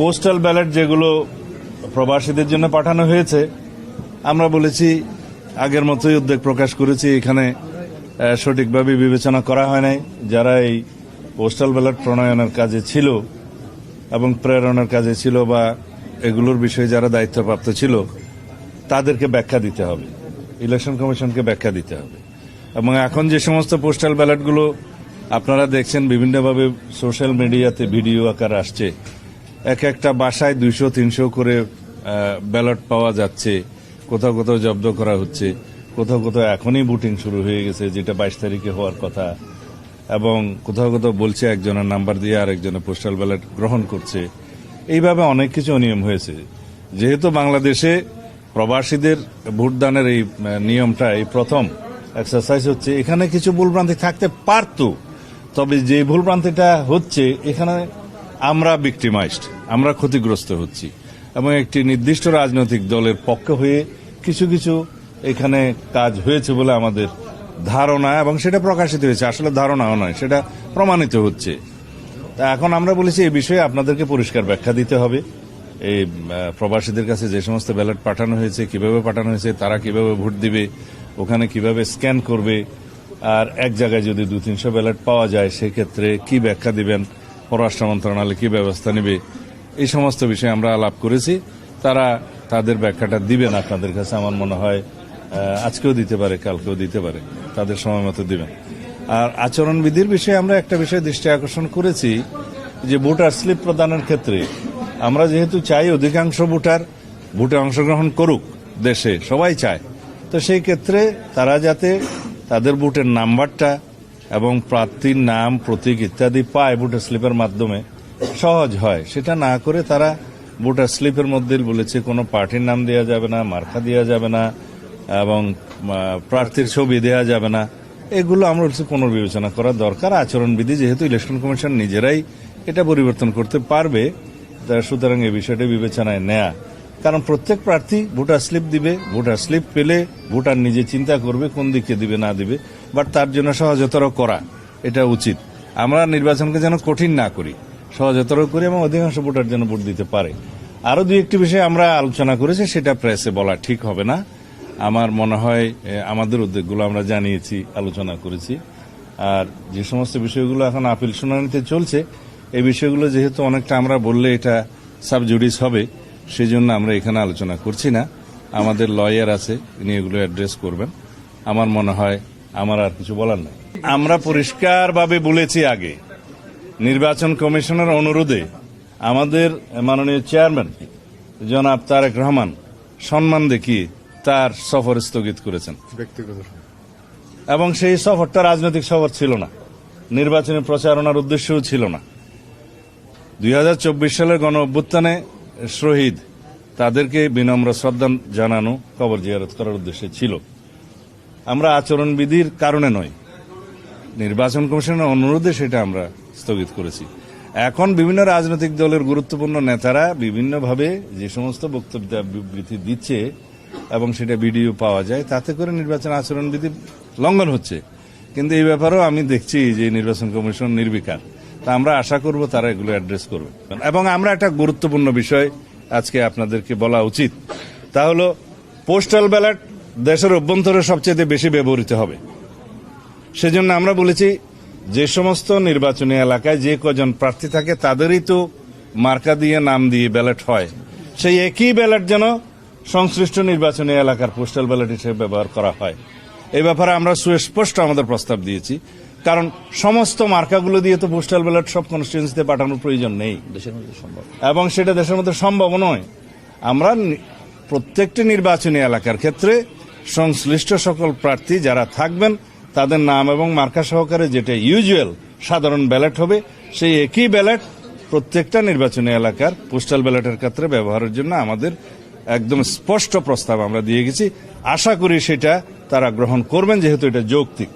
Postal ballot যেগুলো প্রবাসীদের জন্য পাঠানো হয়েছে, আমরা বলেছি, আগের মতোই উদ্বেগ প্রকাশ করেছি, এখানে সঠিকভাবে বিবেচনা করা হয় নাই। যারা এই পোস্টাল ব্যালট প্রণয়নের কাজে ছিল এবং প্রেরণের কাজে ছিল বা এগুলোর বিষয়ে যারা দায়িত্বপ্রাপ্ত ছিল, তাদেরকে ব্যাখ্যা দিতে হবে। ইলেকশন কমিশনকে ব্যাখ্যা দিতে হবে। এবং এখন যে সমস্ত পোস্টাল ব্যালটগুলো আপনারা দেখছেন, বিভিন্নভাবে সোশ্যাল মিডিয়াতে ভিডিও আকার আসছে। এক একটা বাসায় দুইশো, তিনশো করে ব্যালট পাওয়া যাচ্ছে। কোথাও কোথাও জব্দ করা হচ্ছে। কোথাও কোথাও এখনই বুটিং শুরু হয়ে গেছে, যেটা বাইশ তারিখে হওয়ার কথা। এবং কোথাও কোথাও বলছে একজনের নাম্বার দিয়ে আরেকজনের পোস্টাল ব্যালট গ্রহণ করছে। এইভাবে অনেক কিছু অনিয়ম হয়েছে। যেহেতু বাংলাদেশে প্রবাসীদের ভোটদানের এই নিয়মটা এই প্রথম এক্সারসাইজ হচ্ছে, এখানে কিছু ভুলভ্রান্তি থাকতে পারতো। তবে যে ভুলভ্রান্তিটা হচ্ছে, এখানে আমরা বিক্টিমাইজড আমরা ক্ষতিগ্রস্ত হচ্ছি। এবং একটি নির্দিষ্ট রাজনৈতিক দলের পক্ষে হয়ে কিছু কিছু এখানে কাজ হয়েছে বলে আমাদের ধারণা এবং সেটা প্রকাশিত হয়েছে। আসলে ধারণাও নয়, সেটা প্রমাণিত হচ্ছে। তা এখন আমরা বলেছি এই বিষয়ে আপনাদেরকে পরিষ্কার ব্যাখ্যা দিতে হবে। এই প্রবাসীদের কাছে যে সমস্ত ব্যালট পাঠানো হয়েছে, কীভাবে পাঠানো হয়েছে, তারা কীভাবে ভোট দিবে, ওখানে কীভাবে স্ক্যান করবে, আর এক জায়গায় যদি দু তিনশো ব্যালট পাওয়া যায়, সেক্ষেত্রে কি ব্যাখ্যা দিবেন? পররাষ্ট্র মন্ত্রণালয় কি ব্যবস্থা নেবে? এই সমস্ত বিষয়ে আমরা আলাপ করেছি। তারা তাদের ব্যাখ্যাটা দিবেন আপনাদের কাছে, আমার মনে হয় আজকেও দিতে পারে, কালকেও দিতে পারে। তাদের সময় মতো দিবেন। আর আচরণবিধির বিষয়ে আমরা একটা বিষয় দৃষ্টি আকর্ষণ করেছি, যে ভোটার স্লিপ প্রদানের ক্ষেত্রে আমরা যেহেতু চাই অধিকাংশ ভোটার ভোটে অংশগ্রহণ করুক, দেশে সবাই চায়। তো সেই ক্ষেত্রে তারা যাতে তাদের ভোটের নাম্বারটা এবং প্রার্থীর নাম, প্রতীক ইত্যাদি পায় ভোটার স্লিপের মাধ্যমে, সহজ হয়। সেটা না করে তারা ভোটার স্লিপের মধ্যে বলেছে, কোনো পার্টির নাম দেওয়া যাবে না, মার্কা দেওয়া যাবে না, এবং প্রার্থীর ছবি দেওয়া যাবে না। এগুলো আমরা হচ্ছে পুনর্বিবেচনা করা দরকার। আচরণবিধি যেহেতু ইলেকশন কমিশন নিজেরাই এটা পরিবর্তন করতে পারবে সুতরাং এ বিষয়টি বিবেচনায় নেয়া। কারণ প্রত্যেক প্রার্থী ভোটার স্লিপ দিবে, ভোটার স্লিপ পেলে ভোটার নিজে চিন্তা করবে কোন দিকে দিবে, না দিবে বাট তার জন্য সহজতর করা, এটা উচিত। আমরা নির্বাচনকে যেন কঠিন না করি, সহজতর করি এবং অধিকাংশ ভোটার যেন ভোট দিতে পারে। আরও দুই একটি বিষয় আমরা আলোচনা করেছি, সেটা প্রেসে বলা ঠিক হবে না। আমার মনে হয় আমাদের উদ্যোগগুলো আমরা জানিয়েছি, আলোচনা করেছি। আর যে সমস্ত বিষয়গুলো এখন আপিল শুনানিতে চলছে, এই বিষয়গুলো যেহেতু অনেকটা আমরা বললে এটা সাবজুডিস হবে সেই জন্য আমরা এখানে আলোচনা করছি না। আমাদের লয়ার আছে তিনি এগুলো অ্যাড্রেস করবেন। আমার মনে হয় আমার আর কিছু বলার নেই। আমরা পরিষ্কারভাবে বলেছি আগে নির্বাচন কমিশনের অনুরোধে আমাদের মাননীয় চেয়ারম্যান জনাব তারেক রহমান সম্মান দেখিয়ে তার সফর স্থগিত করেছেন। ব্যক্তিগত এবং সেই সফরটা রাজনৈতিক সফর ছিল না। নির্বাচনী প্রচারণার উদ্দেশ্যও ছিল না। দুই হাজার চব্বিশ সালের গণ অভ্যুত্থানে শহীদ, তাদেরকে বিনম্র শ্রদ্ধা জানানো কবর জিয়ারত করার উদ্দেশ্যে ছিল। আমরা আচরণবিধির কারণে নয়, নির্বাচন কমিশনের অনুরোধে সেটা আমরা স্থগিত করেছি। এখন বিভিন্ন রাজনৈতিক দলের গুরুত্বপূর্ণ নেতারা বিভিন্নভাবে যে সমস্ত বক্তব্য বিবৃতি দিচ্ছে এবং সেটা ভিডিও পাওয়া যায়, তাতে করে নির্বাচন আচরণবিধি লঙ্ঘন হচ্ছে। কিন্তু এই ব্যাপারেও আমি দেখছি যে নির্বাচন কমিশন নির্বিকার। তা আমরা আশা করব তারা এগুলো অ্যাড্রেস করবে। এবং আমরা একটা গুরুত্বপূর্ণ বিষয় আজকে আপনাদেরকে বলা উচিত। তা হলো পোস্টাল ব্যালট দেশের অভ্যন্তরে সবচেয়ে বেশি ব্যবহৃত হবে। সেজন্য আমরা বলেছি, যে সমস্ত নির্বাচনী এলাকায় যে কজন প্রার্থী থাকে, তাদেরই তো মার্কা দিয়ে নাম দিয়ে ব্যালট হয়। সেই একই ব্যালট যেন সংশ্লিষ্ট নির্বাচনী এলাকার পোস্টাল ব্যালট হিসেবে ব্যবহার করা হয়। এই ব্যাপারে আমরা সুস্পষ্ট আমাদের প্রস্তাব দিয়েছি। কারণ সমস্ত মার্কাগুলো দিয়ে তো পোস্টাল ব্যালট সব কনস্টিটুয়েন্সিতে পাঠানোর প্রয়োজন নেই। দেশের মধ্যে সম্ভব। এবং সেটা দেশের মধ্যে সম্ভব নয়। আমরা প্রত্যেকটি নির্বাচনী এলাকার ক্ষেত্রে সংশ্লিষ্ট সকল প্রার্থী যারা থাকবেন তাদের নাম এবং মার্কা সহকারে যেটা ইউজুয়াল সাধারণ ব্যালট হবে সেই একই ব্যালট প্রত্যেকটা নির্বাচনী এলাকার পোস্টাল ব্যালটের ক্ষেত্রে ব্যবহারের জন্য আমাদের একদম স্পষ্ট প্রস্তাব আমরা দিয়ে গেছি। আশা করি সেটা তারা গ্রহণ করবেন যেহেতু এটা যৌক্তিক।